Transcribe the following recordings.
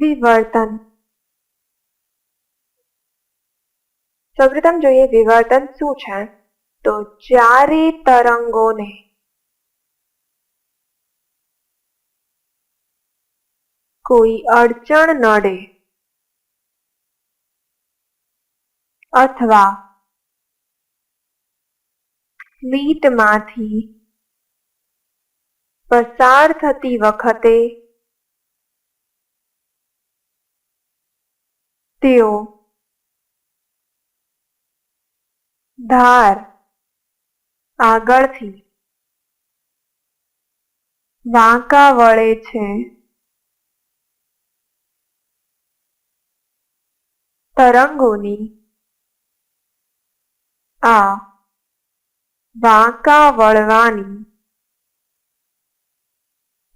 વિવર્તન સૌપ્રથમ જોઈએ વિવર્તન શું છે તો જ્યારે તરંગોને કોઈ અડચણ નડે અથવા સ્લીટમાંથી પસાર થતી વખતે તેઓ ધાર આગળથી વાંકા વળે છે. તરંગોની આ વાંકા વળવાની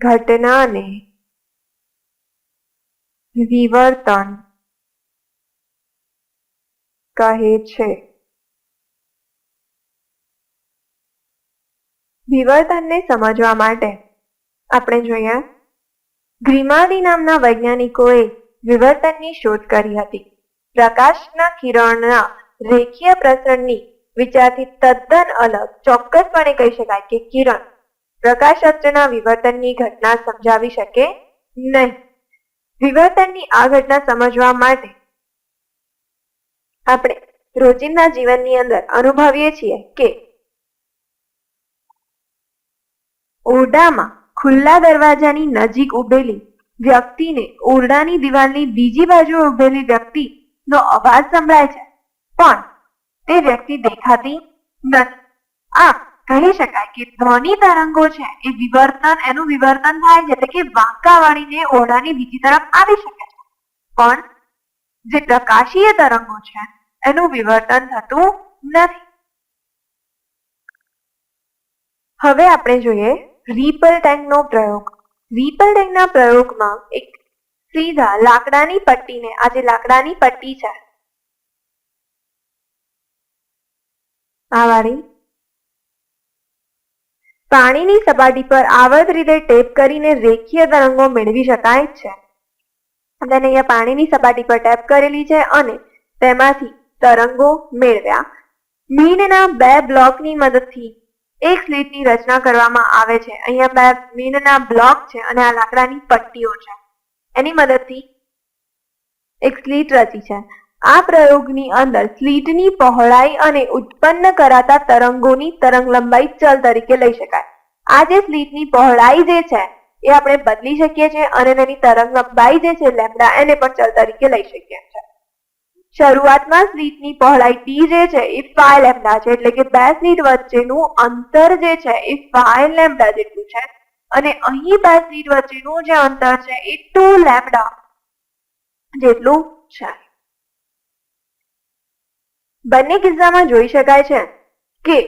ઘટનાને વિવર્તન કહે છે. વિવર્તનને સમજવા માટે આપણે જોયા, ગ્રીમાદી નામના વૈજ્ઞાનિકોએ વિવર્તનની શોધ કરી હતી. પ્રકાશના કિરણના રેખીય પ્રસરણની વિચારથી તદ્દન અલગ, ચોક્કસપણે કહી શકાય કે કિરણ પ્રકાશ રચના વિવર્તનની ઘટના સમજાવી શકે નહીં. વિવર્તનની આ ઘટના સમજવા માટે આપણે રોજિંદા જીવનની અંદર અનુભવીએ છીએ કે ઓરડામાં ખુલ્લા દરવાજાની નજીક ઉભેલી વ્યક્તિને ઓરડાની દિવાલની બીજી બાજુ ઉભેલી વ્યક્તિનો અવાજ સંભળાય છે. પણ તે વ્યક્તિ દેખાતી નથી. આમ કહી શકાય કે ધ્વનિ તરંગો છે એ વિવર્તન, એનું વિવર્તન થાય છે એટલે કે વાંકા વળીને ઓરડાની બીજી તરફ આવી શકે છે. પણ જે પ્રકાશીય તરંગો છે, એનું વિવર્તન થતું નથી. હવે આપણે જોઈએ રીપલ ટેન્કનો પ્રયોગ. રીપલ ટેન્કના પ્રયોગમાં એક સીધા લાકડાની પટ્ટીને, આ જે લાકડાની પટ્ટી છે, આ વાળી પાણીની સપાટી પર આવત રીતે ટેપ કરીને રેખીય તરંગો મેળવી શકાય છે. તેને અહીંયા પાણીની સપાટી પર ટેપ કરેલી છે અને તેમાંથી તરંગો મેળવ્યા. મીનના બે બ્લોકની મદદથી એક સ્લીટની રચના કરવામાં આવે છે. અહીંયા બે મીનના બ્લોક છે અને આ લાકડાની પટ્ટીઓ છે. એની મદદથી એક સ્લીટ રચી છે. આ પ્રયોગની અંદર સ્લીટની પહોળાઈ અને ઉત્પન્ન કરાતા તરંગોની તરંગ લંબાઈ ચલ તરીકે લઈ શકાય. આ જે સ્લીટની પહોળાઈ જે છે એ આપણે બદલી શકીએ છીએ અને તેની તરંગ લંબાઈ જે છે લેમડા એને પણ ચલ તરીકે લઈ શકીએ છીએ. શરૂઆતમાં સ્લીટની પહોળાઈ ડી જે છે એ ફાય લેમડા છે, એટલે કે બે સ્લીટ વચ્ચેનું અંતર જે છે એ ફાય લેમડા જેટલું છે અને અહીં બે સ્લીટ વચ્ચેનું જે અંતર છે એ ટુ લેમડા જેટલું છે. બંને કિસ્સામાં જોઈ શકાય છે કે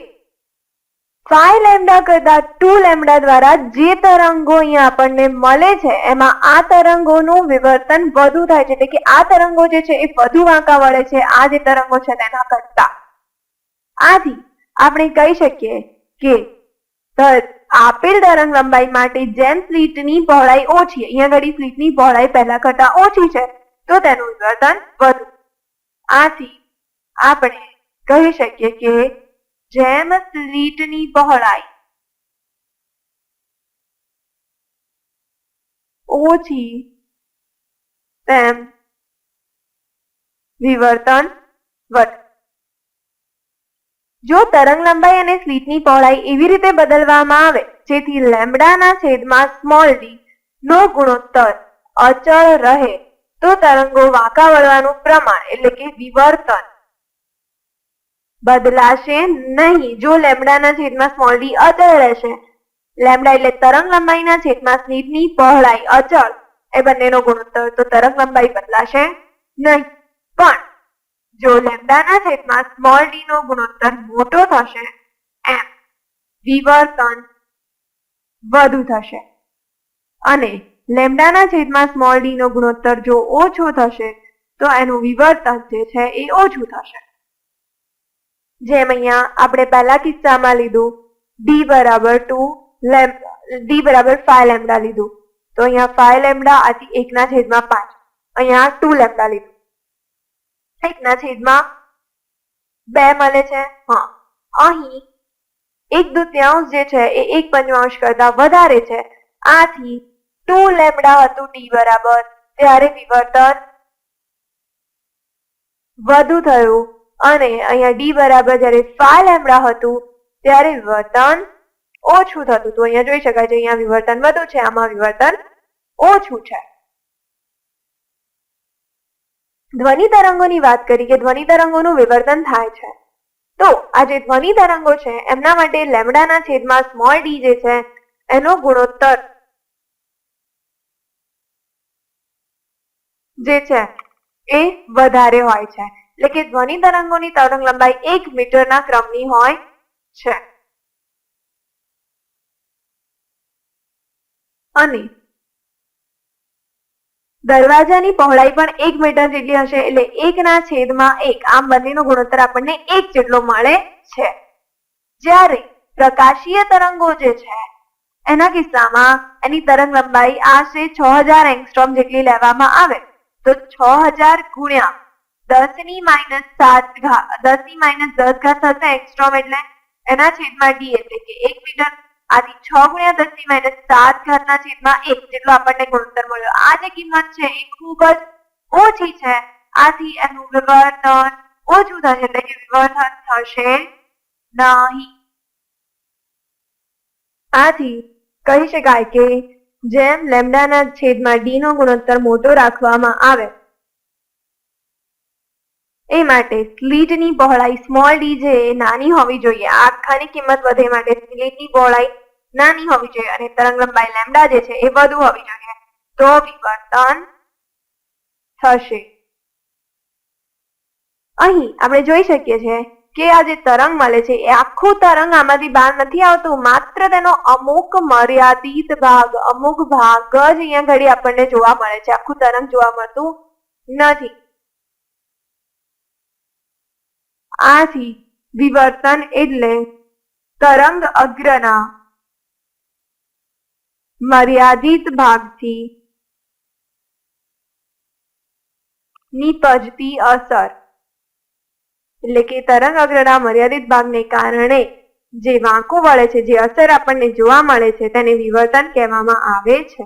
ફાઈ લેમ્ડા કરતા ટુ લેમડા દ્વારા જે તરંગો અહીંયા આપણને મળે છે, એમાં આ તરંગોનું વિવર્તન વધુ થાય છે. એટલે કે આ તરંગો જે છે એ વધુ વાંકા વળે છે, આ જે તરંગો છે તેના કરતા. આથી આપણે કહી શકીએ કે આપેલ તરંગ લંબાઈ માટે જેમ સ્લીટની પહોળાઈ ઓછી, અહીંયા ઘડી સ્લીટની પહોળાઈ પહેલા કરતા ઓછી છે, તો તેનું વિવર્તન વધુ. આથી આપણે કહી શકીએ કે જેમ સ્લીટની પહોળાઈ ઓછી તેમ વિવર્તન વધે. જો તરંગ લંબાઈ અને સ્લીટની પહોળાઈ એવી રીતે બદલવામાં આવે, જેથી લેમ્બડાના છેદમાં સ્મોલ ડી નો ગુણોત્તર અચળ રહે, તો તરંગો વાંકા વળવાનું પ્રમાણ એટલે કે વિવર્તન બદલાશે નહીં. જો લેમડાના છેદમાં સ્મોલ ડી અચળ રહેશે, લેમડા એટલે તરંગ લંબાઈના છેદમાં સ્લીટની પહોળાઈ અચળ. એ બંનેનો ગુણોત્તર તો તરંગ લંબાઈ બદલાશે નહીં. પણ જો લેમડાના છેદમાં સ્મોલ ડી નો ગુણોત્તર મોટો થશે, એમ વિવર્તન વધુ થશે. અને લેમડાના છેદમાં સ્મોલ ડી નો ગુણોત્તર જો ઓછો થશે, તો એનું વિવર્તન જે છે એ ઓછું થશે. જેમ અહીંયા આપણે પહેલા કિસ્સામાં લીધું ડી બરાબર ટુ ડી બરાબર ફાઈવ લેમડા લીધું. તો અહીંયા ફાઈવ લેમડા આથી એકના છેદમાં પાંચ. અહીંયા ટુ લેમડા લીધું. એકના છેદમાં બે મળે છે? હા. અહીં એક દૂત્યાંશ જે છે એ એક પંચમાંશ કરતા વધારે છે. આથી ટુ લેમડા હતું ડી બરાબર. ત્યારે વિવર્તન વધુ થયું. અને અહીંયા ડી બરાબર જ્યારે ફાઈવ લેમડા હતું, ત્યારે વિવર્તન ઓછું થતું તો અહીંયા જોઈ શકાય છે, અહીંયા વિવર્તન વધુ છે, આમાં વિવર્તન ઓછું છે. ધ્વનિ તરંગોની વાત કરી કે ધ્વનિ તરંગોનું વિવર્તન થાય છે. તો આ જે ધ્વનિ તરંગો છે, એમના માટે લેમડાના છેદમાં સ્મોલ ડી જે છે, એનો ગુણોત્તર જે છે એ વધારે હોય છે. એટલે કે ધ્વનિ તરંગોની તરંગ લંબાઈ એક મીટરના ક્રમની હોય છે. અને દરવાજાની પહોળાઈ પણ એક મીટર જેટલી હશે એટલે એકના છેદમાં એક. આમ બંનેનો ગુણોત્તર આપણને એક જેટલો મળે છે. જ્યારે પ્રકાશીય તરંગો જે છે, એના કિસ્સામાં એની તરંગ લંબાઈ આશરે છ હજાર એંગસ્ટ્રોમ જેટલી લેવામાં આવે. તો છ હજાર ગુણ્યા દસની માઇનસ સાત દસની માઇનસ દસ ઘાત થશે એક્સ્ટ્રોમ એટલે એના છેદમાં ડી એટલે કે એક મીટર. આથી છ ગુણ્યા દસની માઇનસ સાત ઘાતના છેદમાં એક જેટલો આપણને ગુણોત્તર મળ્યો. આ જે કિંમત છે એ ખૂબ જ ઓછી છે. આથી એનું વિવર્તન ઓછું થશે એટલે કે વિવર્તન થશે નહીં. આથી કહી શકાય કે જેમ લેમડાના છેદમાં ડી નો ગુણોત્તર મોટો રાખવામાં આવે એ માટે સ્લીટની પહોળાઈ સ્મોલ ડી એ નાની હોવી જોઈએ. આખાની કિંમત વધે માટે સ્લીટની પહોળાઈ નાની હોવી જોઈએ અને તરંગ લંબાઈ લેમડા જે છે એ વધુ હોવી જોઈએ. તો વિવર્તન થશે. અહીં આપણે જોઈ શકીએ છીએ કે આ જે તરંગ મળે છે એ આખું તરંગ આમાંથી બહાર નથી આવતું, માત્ર તેનો અમુક મર્યાદિત ભાગ, અમુક ભાગ જ અહીંયા ઘડી આપણને જોવા મળે છે. આખું તરંગ જોવા મળતું નથી. આથી વિવર્તન એટલે તરંગ અગ્રના મર્યાદિત ભાગથી નીપજતી અસર. એટલે કે તરંગ અગ્રના મર્યાદિત ભાગને કારણે જે વાંકો વળે છે, જે અસર આપણને જોવા મળે છે, તેને વિવર્તન કહેવામાં આવે છે.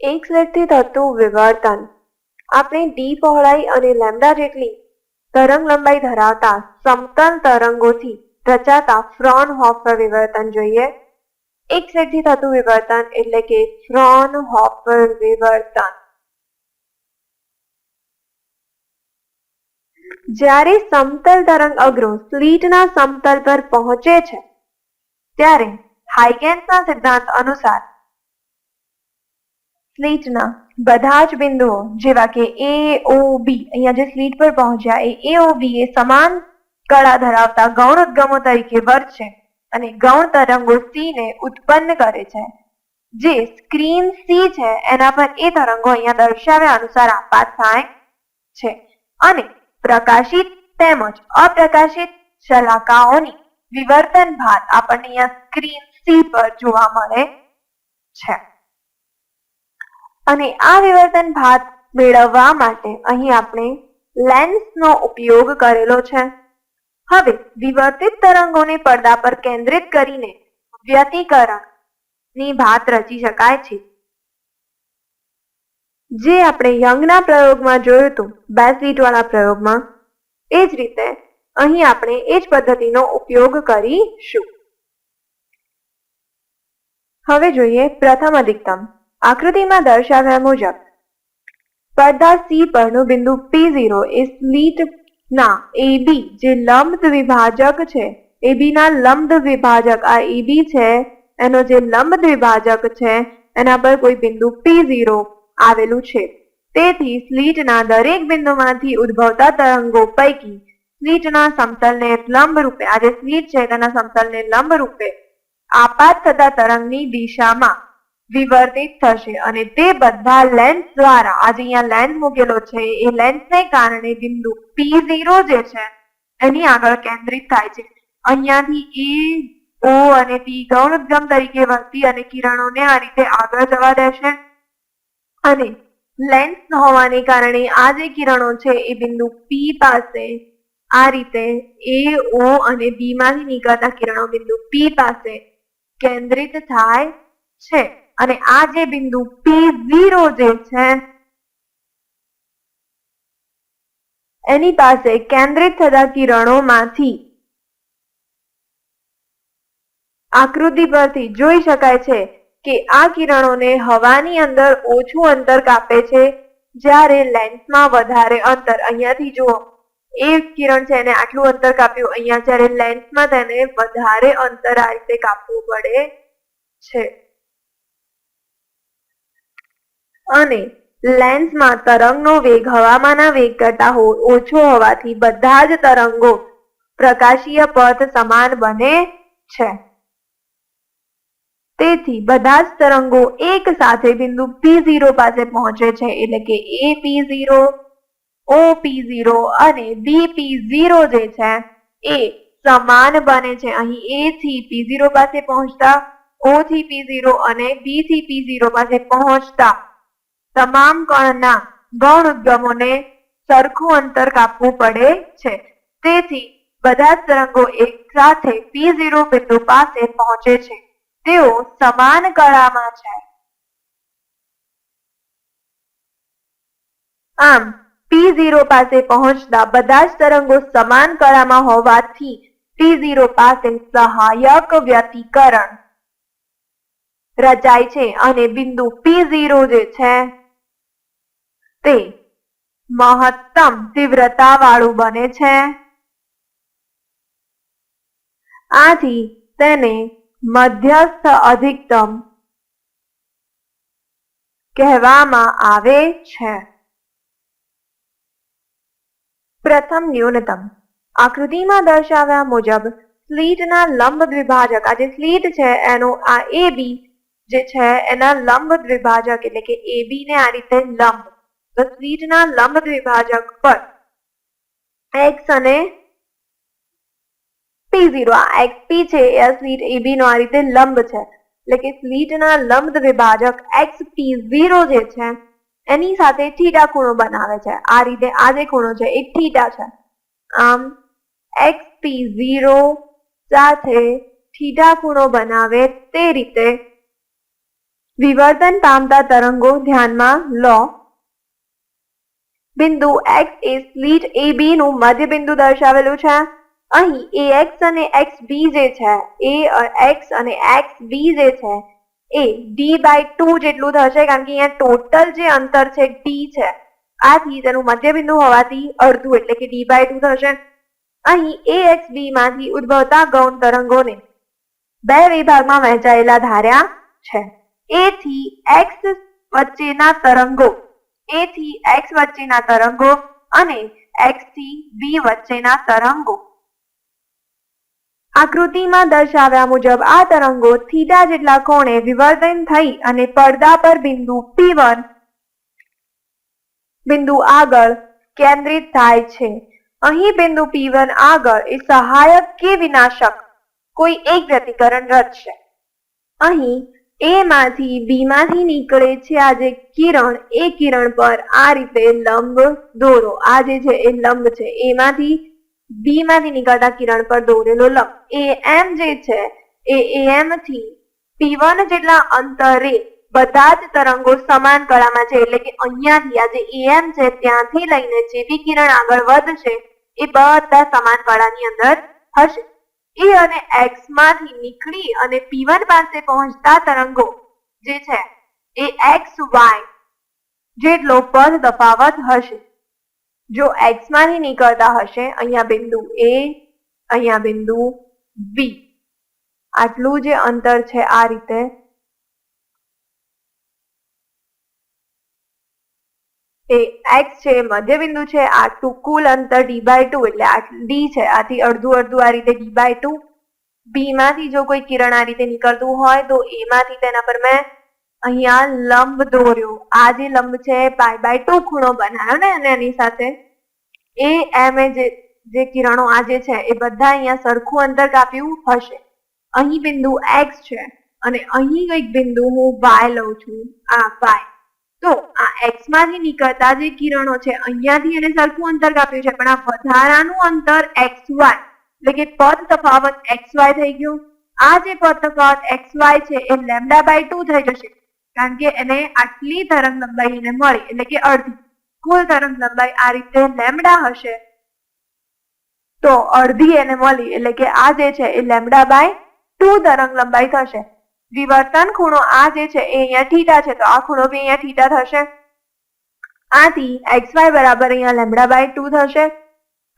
એક સ્લેટથી થતું વિવર્તન. આપણે ડી પહોળાઈ અને લેમડા જેટલી તરંગ લંબાઈ ધરાવતા સમતલ તરંગોથી રચાતા ફ્રોન હોફર વિવર્તન જોઈએ. એક સેટથી થતું વિવર્તન એટલે કે ફ્રોનહોફર વિવર્તન. જ્યારે સમતલ તરંગ અગ્રો સ્લીટના સમતલ પર પહોંચે છે, ત્યારે હાઇગેન્સના સિદ્ધાંત અનુસાર સ્લીટના બધા જ બિંદુઓ, જેવા કે એ ઓ બી અહીંયા જે સ્લીટ પર પહોંચ્યા, એ એ ઓ બી એ સમાન કળા ધરાવતા ગૌણ ઉદ્ગમો તરીકે વર્તશે અને ગૌણ તરંગો સી ને ઉત્પન્ન કરે છે. જે સ્ક્રીન સી છે, એના પર એ તરંગો અહીંયા દર્શાવ્યા અનુસાર આપવા થાય છે. અને પ્રકાશિત તેમજ અપ્રકાશિત શલાકાઓની વિવર્તન ભાત આપણને અહીંયા સ્ક્રીન સી પર જોવા મળે છે. અને આ વિવર્તન ભાત મેળવવા માટે અહીં આપણે લેન્સનો ઉપયોગ કરેલો છે. હવે વિવર્તિત તરંગોને પડદા પર કેન્દ્રિત કરીને વ્યતિકરણની ભાત રચી શકાય છે. જે આપણે યંગના પ્રયોગમાં જોયું હતું બે સીટ વાળા પ્રયોગમાં, એ જ રીતે અહીં આપણે એ જ પદ્ધતિનો ઉપયોગ કરીશું. હવે જોઈએ પ્રથમ અધિકતમ. આકૃતિમાં દર્શાવ્યા મુજબ પડદા સી પરનું બિંદુ પી ઝીરો એ સ્લીટ ના એબી જે લંબ દ્વિભાજક છે એબી ના લંબ દ્વિભાજક આ એબી છે, એનો જે લંબ દ્વિભાજક છે, એના પર કોઈ બિંદુ પી આવેલું છે. તેથી સ્લીટના દરેક બિંદુમાંથી ઉદ્ભવતા તરંગો પૈકી સ્લીટના સમતલને લંબ રૂપે, આ જે સ્લીટ છે, તેના સમતલને લંબ રૂપે આપાત થતા તરંગની દિશામાં વિવર્તિત થશે અને તે બધા લેન્સ દ્વારા આજે અહીંયા લેન્સ મૂકેલો છે. એ લેન્સને કારણે બિંદુ પી ઝીરો જે છે, એની આગળ કેન્દ્રિત થાય છે. અહીંયાથી એ ઓ અને પી ગૌણ ઉદ્ગમ તરીકે વર્તી અને કિરણોને આ રીતે આગળ જવા દેશે. અને લેન્સ હોવાને કારણે આ જે કિરણો છે, એ બિંદુ પી પાસે આ રીતે એ ઓ અને બી માંથી નીકળતા કિરણો બિંદુ પી પાસે કેન્દ્રિત થાય છે. અને આ જે બિંદુ પી જે છે, એની પાસે કેન્દ્રિત થતા કિરણોમાંથી આકૃતિ પરથી જોઈ શકાય છે કે આ કિરણોને હવાની અંદર ઓછું અંતર કાપે છે. જ્યારે લેન્સમાં વધારે અંતર અહીંયાથી જુઓ એક કિરણ છે એને આટલું અંતર કાપ્યું. અહીંયા જ્યારે લેન્સમાં તેને વધારે અંતર આ રીતે કાપવું પડે છે. અને લેન્સમાં તરંગનો વેગ હવામાંના વેગ કરતા ઓછો હોવાથી બધા જ તરંગો પ્રકાશીય પથ સમાન બને છે. તેથી બધા જ તરંગો એક સાથે બિંદુ P0 પાસે પહોંચે છે એટલે કે AP0 OP0 અને BP0 જે છે એ સમાન બને છે. અહીં એ થી P0 પાસે પહોંચતા ઓ થી P0 અને બી થી P0 પાસે પહોંચતા. તમામ કણના ગૌણ ઉદ્ગમોને સરખું અંતર કાપવું પડે છે. તેથી બધા જ તરંગો એક સાથે P0 બિંદુ પાસે પહોંચે છે. તેઓ સમાન કળામાં છે. આમ, P0 પાસે પહોંચતા બધા જ તરંગો સમાન કળામાં હોવાથી P0 પાસે સહાયક વ્યતિકરણ રચાય છે અને બિંદુ પી ઝીરો જે છે તે મહત્તમ તીવ્રતા વાળું બને છે. આથી તેને મધ્યસ્થ અધિકતમ કહેવામાં આવે છે. પ્રથમ ન્યૂનતમ આકૃતિમાં દર્શાવ્યા મુજબ સ્લીટના લંબ દ્વિભાજક આ જે સ્લીટ છે એનો આ એ બી જે છે એના લંબ દ્વિભાજક એટલે કે એ બી ને આ રીતે લંબ તો લંબ દ્વિભાજક પર એક્સ અને પી ઝીરો આ એક્સ પી છે, એ સ્વીટ સ્લીટ એ બી નો આ રીતે લંબ છે. એટલે કે સ્વીટના લંબ દ્વિભાજક એક્સ પી ઝીરો જે છે, એની સાથે થીટા ખૂણો બનાવે છે. આ રીતે આ જે ખૂણો છે, એ થીટા છે. આમ એક્સ પી ઝીરો સાથે થીટા ખૂણો બનાવે તે રીતે વિવર્તન પામતા તરંગો ધ્યાનમાં લો. બિંદુ એક્સ એ સ્લીટ એ બી નું મધ્ય બિંદુ દર્શાવેલું છે. અહીં એ એક્સ અને એક્સ બી જે છે, એ એક્સ અને એક્સ બી જે છે, એ ડી બાય ટુ જેટલું થશે કારણ કે અહીંયા ટોટલ જે અંતર છે ડી છે. આથી તેનું મધ્ય બિંદુ હોવાથી અડધું એટલે કે ડી બાય ટુ થશે. અહીં એ એક્સ બી માંથી ઉદ્ભવતા ગૌણ તરંગોને બે વિભાગમાં વહેંચાયેલા ધાર્યા છે. એથી એક્સ વચ્ચેના તરંગો એ થી એક્સ વચ્ચેના તરંગો અને એક્સથી બી વચ્ચેના તરંગો. આકૃતિમાં દર્શાવ્યા મુજબ આ તરંગો થીટા જેટલા કોણે વિવર્તન થઈ અને પડદા પર બિંદુ P1 બિંદુ આગળ કેન્દ્રિત થાય છે. અહીં બિંદુ P1 આગળ એ સહાયક કે વિનાશક કોઈ એક વ્યતિકરણ રચશે. અહીં એ બીમાંથી નીકળે છે આ જે કિરણ. એ કિરણ પર આ રીતે લંબ દોરો. આ જે છે એ લંબ છે, એમાંથી બીમાંથી નીકળતા કિરણ પર દોરેલો લંબ. એ એમ જે છે, એ એમ થી P1 જેટલા અંતરે બધા જ તરંગો સમાન કળામાં છે. એટલે કે અહીંયાથી આ જે એમ છે, ત્યાંથી લઈને જેવી કિરણ આગળ વધશે, એ બધા સમાન કળાની અંદર હશે. એ અને એક્સમાંથી નીકળી અને P1 પાસે પહોંચતા તરંગો જે છે એ એક્સ વાય જેટલો પદ તફાવત હશે. જો એક્સમાંથી નીકળતા હશે, અહીંયા બિંદુ એ અહીંયા બિંદુ બી આટલું જે અંતર છે આ રીતે એ એક્સ છે મધ્ય બિંદુ છે આટલું કુલ અંતર ડી બાય ટુ એટલે આ ડી છે, આથી અડધું અડધું આ રીતે ડી બાય ટુ બી માંથી જો કોઈ કિરણ આ રીતે નીકળતું હોય તો એમાંથી તેના પર મેં અહીંયા લંબ દોર્યો. આ જે લંબ છે પાય બાય ટુ ખૂણો બનાવ્યો ને અને એની સાથે એ એમ એ જે જે કિરણો આ જે છે, એ બધા અહીંયા સરખું અંતર કાપ્યું હશે. અહીં બિંદુ એક્સ છે અને અહીં કંઈક બિંદુ હું વાય લઉં છું. આ વાય તો આ એક્સમાંથી નીકળતા જે કિરણો છે, અહીંયાથી એને સરખું અંતર કાપ્યું છે. પણ આ વધારાનું અંતર એક્સ વાય એટલે કે પદ તફાવત એક્સ વાય થઈ ગયું. આ જે પદ તફાવત એક્સ વાય છે, એ લેમડા બાય ટુ થઈ જશે. કારણ કે એને આટલી તરંગ લંબાઈ એને મળી, એટલે કે અડધી. કુલ તરંગ લંબાઈ આ રીતે લેમડા હશે. તો અડધી એને મળી, એટલે કે આ જે છે, એ લેમડા બાય ટુ તરંગ લંબાઈ થશે. વિવર્તન ખૂણો આ જે છે એ અહીંયા થીટા છે. તો આ ખૂણો બી અહીંયા થીટા થશે. આથી એક્સ વાય બરાબર અહીંયા લેમડા બાય ટુ થશે.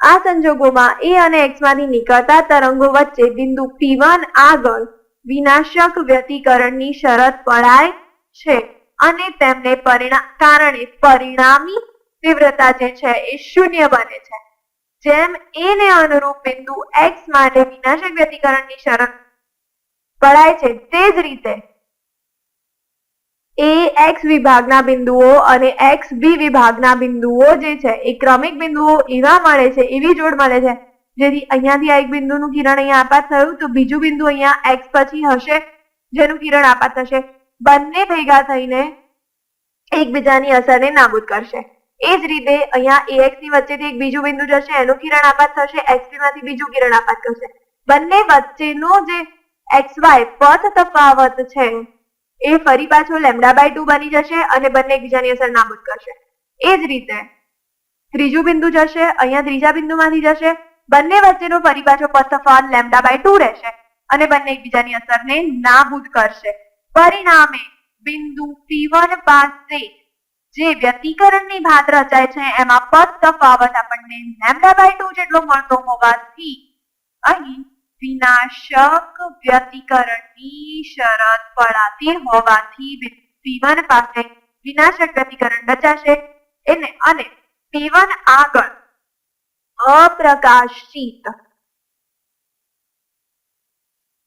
આ સંજોગોમાં એ અને એક્સમાંથી નીકળતા તરંગો વચ્ચે બિંદુ P1 આગળ વિનાશક વ્યતિકરણની શરત પડાય છે અને તેમને પરિણામ કારણે પરિણામી તીવ્રતા જે છે એ શૂન્ય બને છે. જેમ એને અનુરૂપ બિંદુ એક્સ માટે વિનાશક વ્યતિકરણની શરત પડાય છે તે જ રીતે એ એક્સ વિભાગના બિંદુઓ અને એક્સ બી વિભાગના બિંદુઓ જે છે, એ ક્રમિક બિંદુઓ એવા મળે છે, એવી જોડ મળે છે, જેથી અહીંયાથી આ એક બિંદુનું કિરણ અહીંયા આપાત થયું, તો બીજું બિંદુ અહીંયા એક્સ પછી હશે, જેનું કિરણ આપાત થશે. બંને ભેગા થઈને એકબીજાની અસરને નાબૂદ કરશે. એ જ રીતે અહીંયા એએક્સની વચ્ચેથી એક બીજું બિંદુ જશે, એનું કિરણ આપાત થશે એક્સમાંથી બીજું કિરણ આપાત કરશે બંને વચ્ચેનો જે એક્સ વાય પથ તફાવત છે. એ ફરી પાછો લેમડા બાય ટુ બની જશે અને બંને એકબીજાની અસર નાબૂદ કરશે. એ જ રીતે ત્રીજું બિંદુ જશે, અહીંયા ત્રીજા બિંદુમાંથી જશે. બંને વચ્ચેનો ફરી પાછો પથ તફાવત લેમડા બાય ટુ રહેશે અને બંને એકબીજાની અસરને નાબૂદ કરશે. પરિણામે બિંદુ P1 પાસે જે વ્યતિકરણની ભાત રચાય છે, એમાં પદ તફાવત આપણને લેમડા બાય ટુ જેટલો મળતો હોવાથી અહીં વિનાશક વ્યતિકરણની શરત પડાતી હોવાથી P1 પાસે વિનાશક વ્યતિકરણ રચાશે. એને અને P1 આગળ અપ્રકાશિત.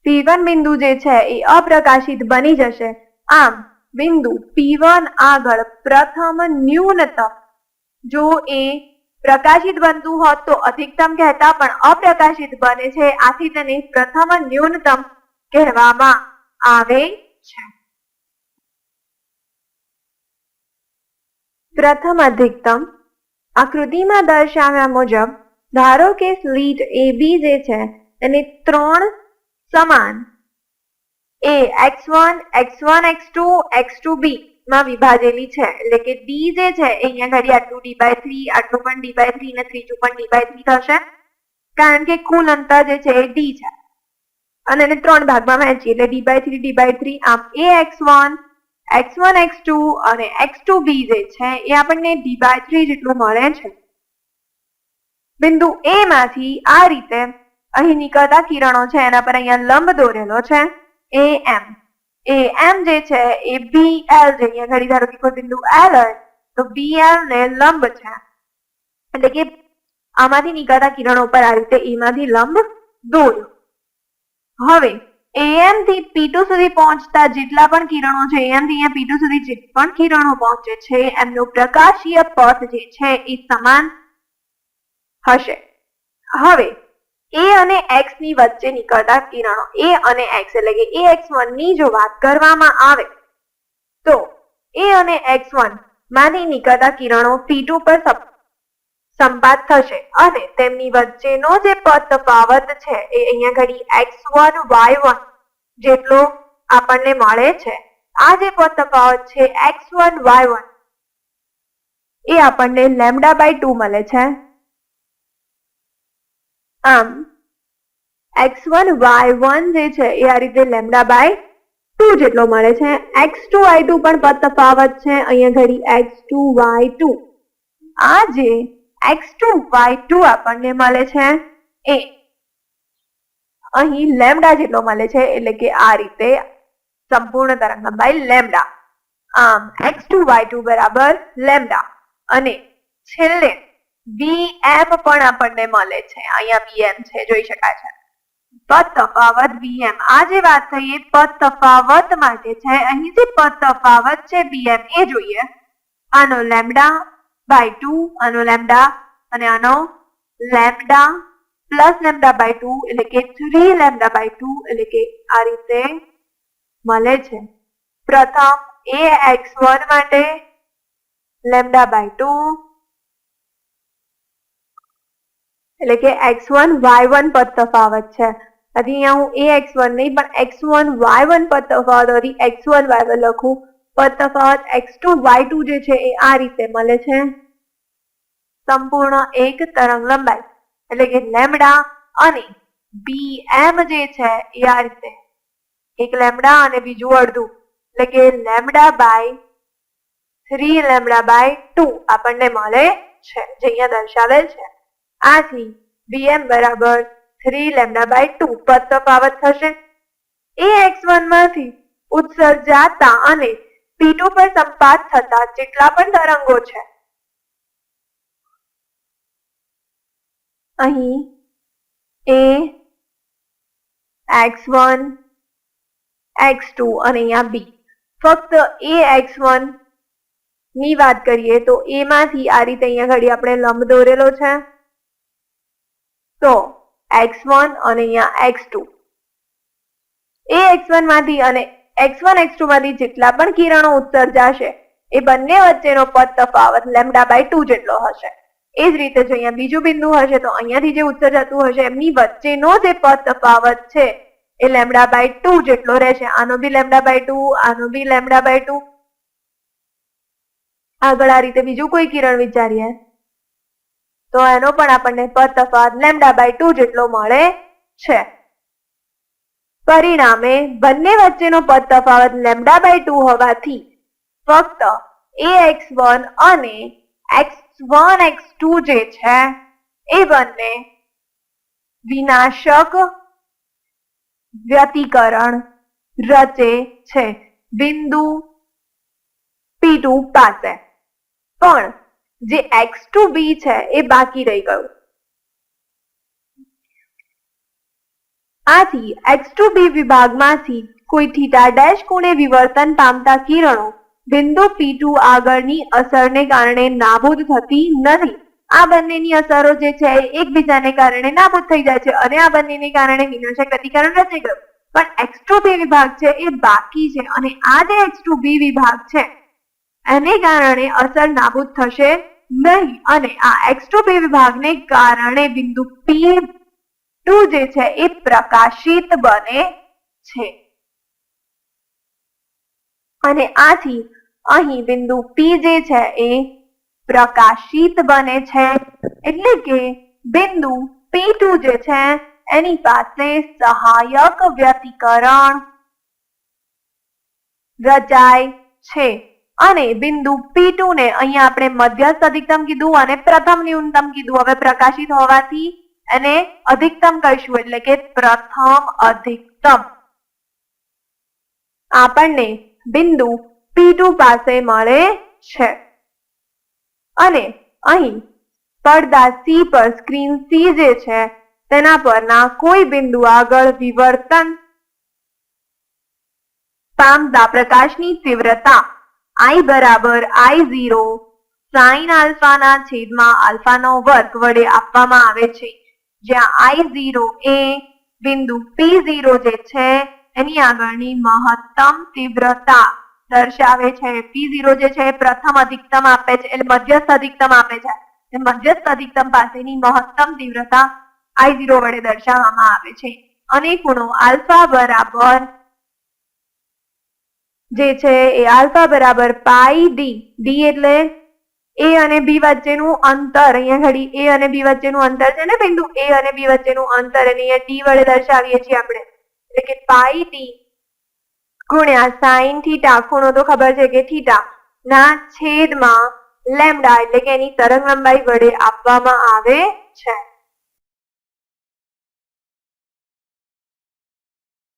P1 બિંદુ જે છે એ અપ્રકાશિત બની જશે. આમ બિંદુ P1 આગળ પ્રથમ ન્યૂનતમ. જો એ પ્રકાશિત બનતું હોત તો અધિકતમ કહેતા પણ અપ્રકાશિત બને છે. આથી તેને પ્રથમ ન્યૂનતમ કહેવામાં આવે છે. પ્રથમ અધિકતમ આકૃતિમાં દર્શાવ્યા મુજબ ધારો કે સ્લીટ એ બી જે છે તેને ત્રણ સમાન A x one x one x two x two B માં વિભાજેલી છે. એટલે કે ડી જે છે અહીંયા ઘડી આટલું ડી બાય થ્રી આટલું પણ ડી બાય થ્રી ને ત્રીજું પણ ડી બાય થ્રી થશે. કારણ કે કુલ અંતર જે છે, એ ડી છે. અને એને ત્રણ ભાગમાં વહેંચી એટલે d by three d by three આમ A x one x one x two અને એક્સ ટુ બી જે છે, એ આપણને ડી બાય થ્રી જેટલું મળે છે. બિંદુ એ માંથી આ રીતે અહીં નીકળતા કિરણો છે, એના પર અહીંયા લંબ દોરેલો છે એ એમ એ એમ જે છે, એ બી એલ જે અહીંયા ઘડી ધારો કે કોઈ બિંદુ એલ હોય, તો બી એલ ને લંબ છે. એટલે કે આમાંથી નીકળતા કિરણો પર આ રીતે એમાંથી લંબ દોર્યો હવે એમ થી પી સુધી પહોંચતા જેટલા પણ કિરણો છે એમ થી અહીંયા પી સુધી જે પણ કિરણો પહોંચે છે, એમનો પ્રકાશીય પથ જે છે, એ સમાન હશે. હવે એ અને એક્સની વચ્ચે નીકળતા કિરણો. એ અને એક્સ એટલે કે એ એક્સ વનની જો વાત કરવામાં આવે, તો એ અને એક્સ વનમાંથી નીકળતા કિરણો પી ટુ પર સંપાત થશે અને તેમની વચ્ચેનો જે પદ તફાવત છે, એ અહીંયા ઘડી એક્સ વન વાય વન જેટલો આપણને મળે છે. આ જે પદ તફાવત છે એક્સ વન વાય વન એ આપણને લેમડા બાય ટુ મળે છે. આમ, એક્સ વન વાય વન જે છે એ આ રીતે લેમડા બાય ટુ જેટલો મળે છે. એક્સ ટુ વાય ટુ પણ પદ તફાવત છે. અહીંયા ઘડી એક્સ ટુ વાય ટુ. આ જે એક્સ ટુ વાય ટુ આપણને મળે છે એ અહીં લેમડા જેટલો મળે છે એટલે કે આ રીતે સંપૂર્ણ તરંગ લંબાઈ લેમડા. આમ, એક્સ ટુ વાય ટુ બરાબર લેમડા. અને છેલ્લે એમ પણ આપણને મળે છે. અહીંયા એમ છે, જોઈ શકાય છે. પદ તફાવત બીએમ આ જે વાત થઈ પદ તફાવત માટે છે. અહીં જે પદ તફાવત છે બીએમ એ જોઈએ. આનો લેમડા બાય ટુ, આનો લેમડા અને આનો lambda plus lambda by two એટલે કે થ્રી લેમડા બાય ટુ એટલે કે આ રીતે મળે છે. પ્રથમ એ એક્સ વન માટે લેમડા બાય ટુ એટલે કે એક્સ વન વાય વન પદ તફાવત છે. અહીંયા હું એ એક્સ વન નહીં, પણ એક્સ વન વાય વન પદ તફાવત હતી એક્સ વન વાય વન લખું. પદ તફાવત એક્સ ટુ વાય ટુ જે છે એ આ રીતે મળે છે. સંપૂર્ણ એક તરંગ લંબાઈ. એટલે કે લેમડા અને બી એમ જે છે એ આ રીતે. એક લેમડા અને બીજું અડધું. એટલે કે lambda by three lambda by two આપણને મળે છે, જે અહીંયા દર્શાવેલ છે. આથી bm બરાબર થ્રી લેમડા બાય ટુ પર તફાવત થશે. એ એક્સમાંથી ઉત્સર્જાતા અને પી પર સંપાત થતા જેટલા પણ તરંગો છે. અહીં A x one x two અને અહીંયા બી ફક્ત એ એક્સ વનની વાત કરીએ તો એમાંથી માંથી આ રીતે અહીંયા ઘડી આપણે લંબ દોરેલો છે. તો એક્સ વન અને અહીંયા એક્સ ટુ. એ એક્સ વનમાંથી અને એક્સ વન, એક્સ ટુ માંથી જેટલા પણ કિરણો ઉત્સર્જાશે એ બંને વચ્ચેનો પદ તફાવત લેમડા બાય ટુ જેટલો હશે. એ જ રીતે જો અહીંયા બીજું બિંદુ હશે, તો અહીંયાથી જે ઉત્સર્જાતું હશે, એમની વચ્ચેનો જે પદ તફાવત છે, એ લેમડા બાય ટુ જેટલો રહેશે. આનો બી લેમડા બાય ટુ, આનો બી લેમડા બાય ટુ. આગળ આ રીતે બીજું કોઈ કિરણ વિચારીએ. તો એનો પણ આપણને પદ તફાવત લેમડા બાય ટુ જેટલો મળે છે. પરિણામે બંને વચ્ચેનો પદ તફાવત લેમડા બાય ટુ હોવાથી ફક્ત એ એક્સ વન અને એક્સ વન, એક્સ ટુ જે છે, એ બંને વિનાશક વ્યતિકરણ રચે છે. બિંદુ પી ટુ પાસે. પણ જે એક્સ ટુ છે, એ બાકી રહી ગયું. આથી એક્સ ટુ વિભાગમાંથી કોઈ થીટા ડેશ કોણે વિવર્તન પામતા કિરણો, બિંદુ પી આગળની અસરને કારણે નાબૂદ થતી નથી. આ બંનેની અસરો જે છે એકબીજાને કારણે નાબૂદ થઈ જાય છે અને આ બંનેને કારણે વિનાશક પ્રતિકરણ રચાઈ ગયું. પણ એક્સ ટુ બી વિભાગ છે, એ બાકી છે અને આ જે એક્સ ટુ બી વિભાગ છે એને કારણે અસર નાબૂદ થશે નહીં અને આ એક્સ ટુ બી વિભાગને કારણે બિંદુ પી ટુ જે છે એ પ્રકાશિત બને છે. અને આથી અહીં બિંદુ પી જે છે એ પ્રકાશિત બને છે. એટલે કે બિંદુ પી ટુ જે છે એની પાસે સહાયક વ્યતિકરણ રચાય છે. અને બિંદુ પી ટુ ને અહીંયા આપણે મધ્યસ્થ અધિકતમ કીધું અને પ્રથમ ન્યૂનતમ કીધું. હવે પ્રકાશિત હોવાથી એને અધિકતમ કહીશું એટલે કે પ્રથમ અધિકતમ. આપણને બિંદુ પી ટુ પાસે મળે છે. અને અહીં પડદા સી પર સ્ક્રીન સી જે છે, તેના પરના કોઈ બિંદુ આગળ વિવર્તન. પામતા પ્રકાશની તીવ્રતા. આઈ બરાબર આઈ ઝીરો સાઈન આલ્ફાના છેદમાં આલ્ફાનો વર્ગ વડે આપવામાં આવે છે. જ્યાં આઈ ઝીરો એ બિંદુ પી ઝીરો જે છે, એની આગળની મહત્તમ તીવ્રતા દર્શાવે છે. પી ઝીરો જે છે પ્રથમ અધિકતમ આપે છે, એટલે મધ્યસ્થ અધિકતમ આપે છે. મધ્યસ્થ અધિકતમ પાસેની મહત્તમ તીવ્રતા આઈ ઝીરો વડે દર્શાવવામાં આવે છે. અને ખૂણો આલ્ફા બરાબર જે છે એ આલ્ફા બરાબર પાઈ ડી. ડી એટલે એ અને બી વચ્ચેનું અંતર. અહીંયા ઘડી એ અને બી વચ્ચેનું અંતર છે ને બિંદુ? એ અને બી વચ્ચેનું અંતર અને અહીંયા ડી વડે દર્શાવીએ છીએ આપણે. એટલે કે પાઈ ડી ગુણ્યા સાઈન થીટા. ખૂણો તો ખબર છે કે થીટા ના છેદમાં લેમડા એટલે કે એની તરંગ લંબાઈ વડે આપવામાં આવે છે.